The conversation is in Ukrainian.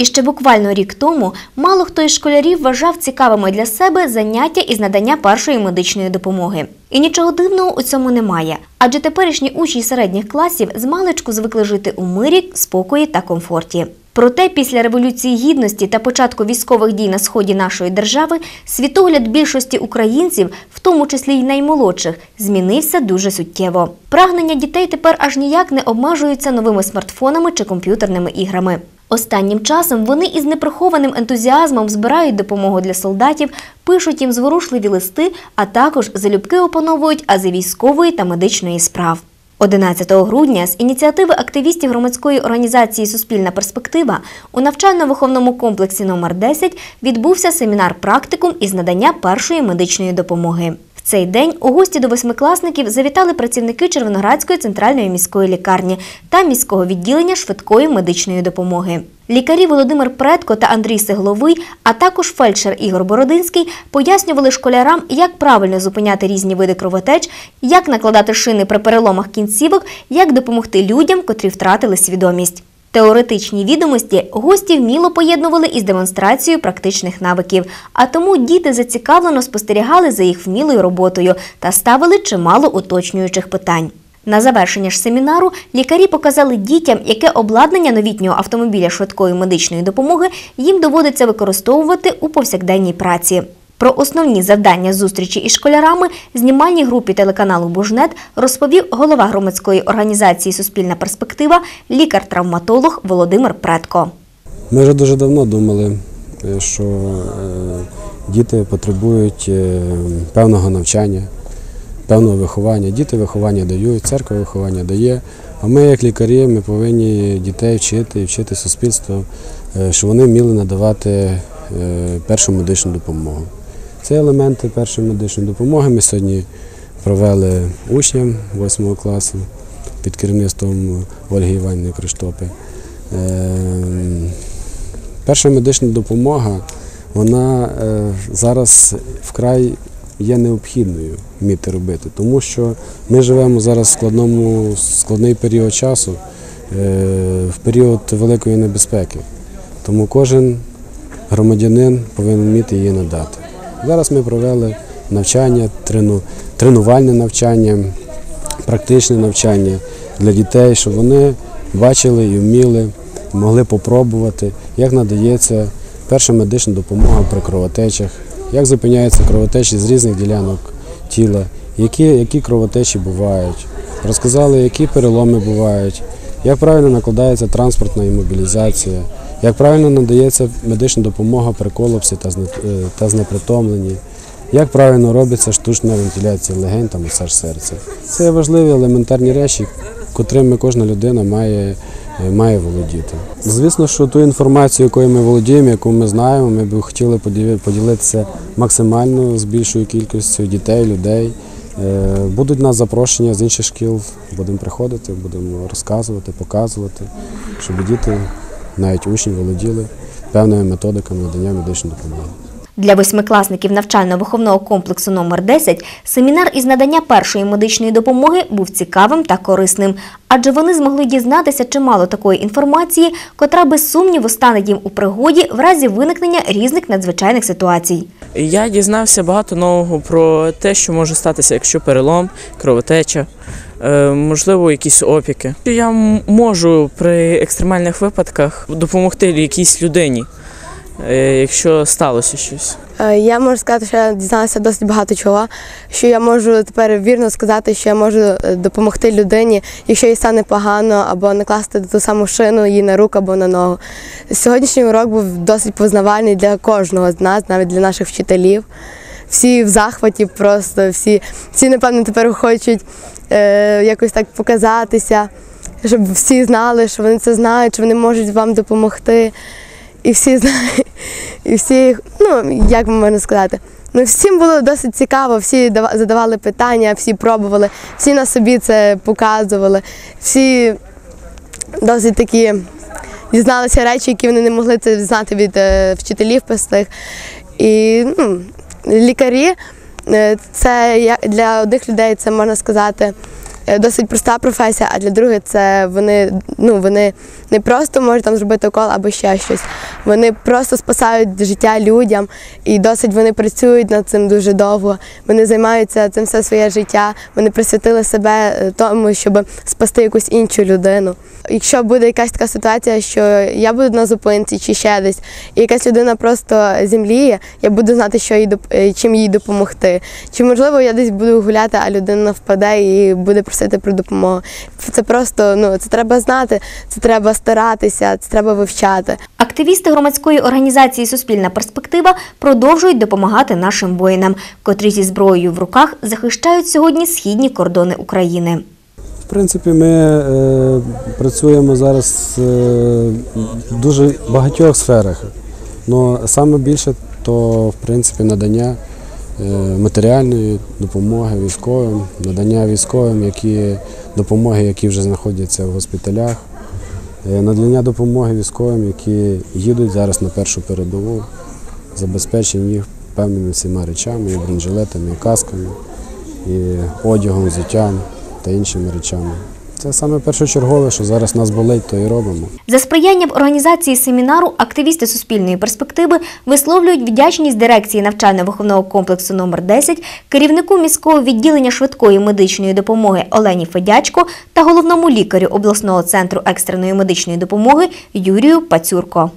І ще буквально рік тому мало хто із школярів вважав цікавими для себе заняття із надання першої медичної допомоги. І нічого дивного у цьому немає, адже теперішні учні середніх класів з маличку звикли жити у мирі, спокої та комфорті. Проте після революції гідності та початку військових дій на сході нашої держави світогляд більшості українців, в тому числі й наймолодших, змінився дуже суттєво. Прагнення дітей тепер аж ніяк не обмежуються новими смартфонами чи комп'ютерними іграми. Останнім часом вони із неприхованим ентузіазмом збирають допомогу для солдатів, пишуть їм зворушливі листи, а також залюбки опановують ази військової та медичної справ. 11 грудня з ініціативи активістів громадської організації Суспільна перспектива у навчально-виховному комплексі номер 10 відбувся семінар практикум із надання першої медичної допомоги. В цей день у гості до восьмикласників завітали працівники Червоноградської центральної міської лікарні та міського відділення швидкої медичної допомоги. Лікарі Володимир Предко та Андрій Сигловий, а також фельдшер Ігор Бородинський пояснювали школярам, як правильно зупиняти різні види кровотеч, як накладати шини при переломах кінцівок, як допомогти людям, котрі втратили свідомість. Теоретичні відомості гості вміло поєднували із демонстрацією практичних навиків, а тому діти зацікавлено спостерігали за їх вмілою роботою та ставили чимало уточнюючих питань. На завершення ж семінару лікарі показали дітям, яке обладнання новітнього автомобіля швидкої медичної допомоги їм доводиться використовувати у повсякденній праці. Про основні завдання зустрічі із школярами знімальній групі телеканалу Бужнет розповів голова громадської організації Суспільна перспектива, лікар-травматолог Володимир Предко. Ми вже дуже давно думали, е, що е, діти потребують е, певного навчання, певного виховання. Діти виховання дають, церква виховання дає. А ми, як лікарі, ми повинні дітей вчити і вчити суспільство, щоб вони вміли надавати першу медичну допомогу. Це елементи першої медичної допомоги. Ми сьогодні провели учням 8 класу під керівництвом Ольги Іванівни Криштопи. Ем, Перша медична допомога, вона е, зараз вкрай є необхідною вміти робити, тому що ми живемо зараз в складному, складний період часу, е, в період великої небезпеки. Тому кожен громадянин повинен вміти її надати. Зараз ми провели навчання, трену, тренувальне навчання, практичне навчання для дітей, щоб вони бачили і вміли, могли попробувати, як надається перша медична допомога при кровотечах, як зупиняються кровотечі з різних ділянок тіла, які, які кровотечі бувають. Розказали, які переломи бувають, як правильно накладається транспортна імобілізація, як правильно надається медична допомога при колапсі е, та знепритомленні, як правильно робиться штучна вентиляція легень та масаж серця. Це важливі елементарні речі, котрими кожна людина має, е, має володіти. Звісно, що ту інформацію, якою ми володіємо, яку ми знаємо, ми б хотіли поділи- поділитися максимально з більшою кількістю дітей, людей. Е, Будуть нас запрошення з інших шкіл, будемо приходити, будемо розказувати, показувати, щоб діти, навіть учні, володіли певними методиками надання медичної допомоги. Для восьмикласників навчально-виховного комплексу номер 10 семінар із надання першої медичної допомоги був цікавим та корисним, адже вони змогли дізнатися чимало такої інформації, котра без сумніву стане їм у пригоді в разі виникнення різних надзвичайних ситуацій. Я дізнався багато нового про те, що може статися, якщо перелом, кровотеча, е, можливо, якісь опіки. Я можу при екстремальних випадках допомогти якійсь людині, якщо сталося щось. Е, Я можу сказати, що я дізналася досить багато чого, що я можу тепер вірно сказати, що я можу е, допомогти людині, якщо їй стане погано, або накласти ту саму шину їй на руку або на ногу. Сьогоднішній урок був досить познавальний для кожного з нас, навіть для наших вчителів. Всі в захваті, просто всі, всі напевно, тепер хочуть е, якось так показатися, щоб всі знали, що вони це знають, що вони можуть вам допомогти. І всі знають, і всі, ну як можна сказати, ну всім було досить цікаво, всі дава- задавали питання, всі пробували, всі на собі це показували, всі досить такі дізналися речі, які вони не могли це знати від е, вчителів простих. І ну, лікарі е, це для одних людей це можна сказати досить проста професія, а для других це вони, ну, вони не просто можуть там зробити укол або ще щось. Вони просто спасають життя людям і досить вони працюють над цим дуже довго. Вони займаються цим все своє життя. Вони присвятили себе е, тому, щоб спасти якусь іншу людину. Якщо буде якась така ситуація, що я буду на зупинці чи ще десь, і якась людина просто земліє, я буду знати, що їй е, чим їй допомогти. Чи можливо я десь буду гуляти, а людина впаде і буде просити про допомогу. Це просто ну це треба знати, це треба старатися, це треба вивчати. Активісти громадської організації Суспільна перспектива продовжують допомагати нашим воїнам, котрі зі зброєю в руках захищають сьогодні східні кордони України. В принципі, ми е, працюємо зараз е, в дуже багатьох сферах. Але саме більше то в принципі надання матеріальної допомоги військовим, надання військовим, які допомоги, які вже знаходяться в госпіталях, е, надання допомоги військовим, які їдуть зараз на першу передову, забезпечення їх певними всіма речами, і бронежилетами, і касками, і одягом, взуттям та іншими речами. Це саме першочергове, що зараз нас болить, то і робимо. За сприянням організації семінару активісти суспільної перспективи висловлюють вдячність дирекції навчально-виховного комплексу номер 10 керівнику міського відділення швидкої медичної допомоги Олені Федячко та головному лікарю обласного центру екстреної медичної допомоги Юрію Пацюрко.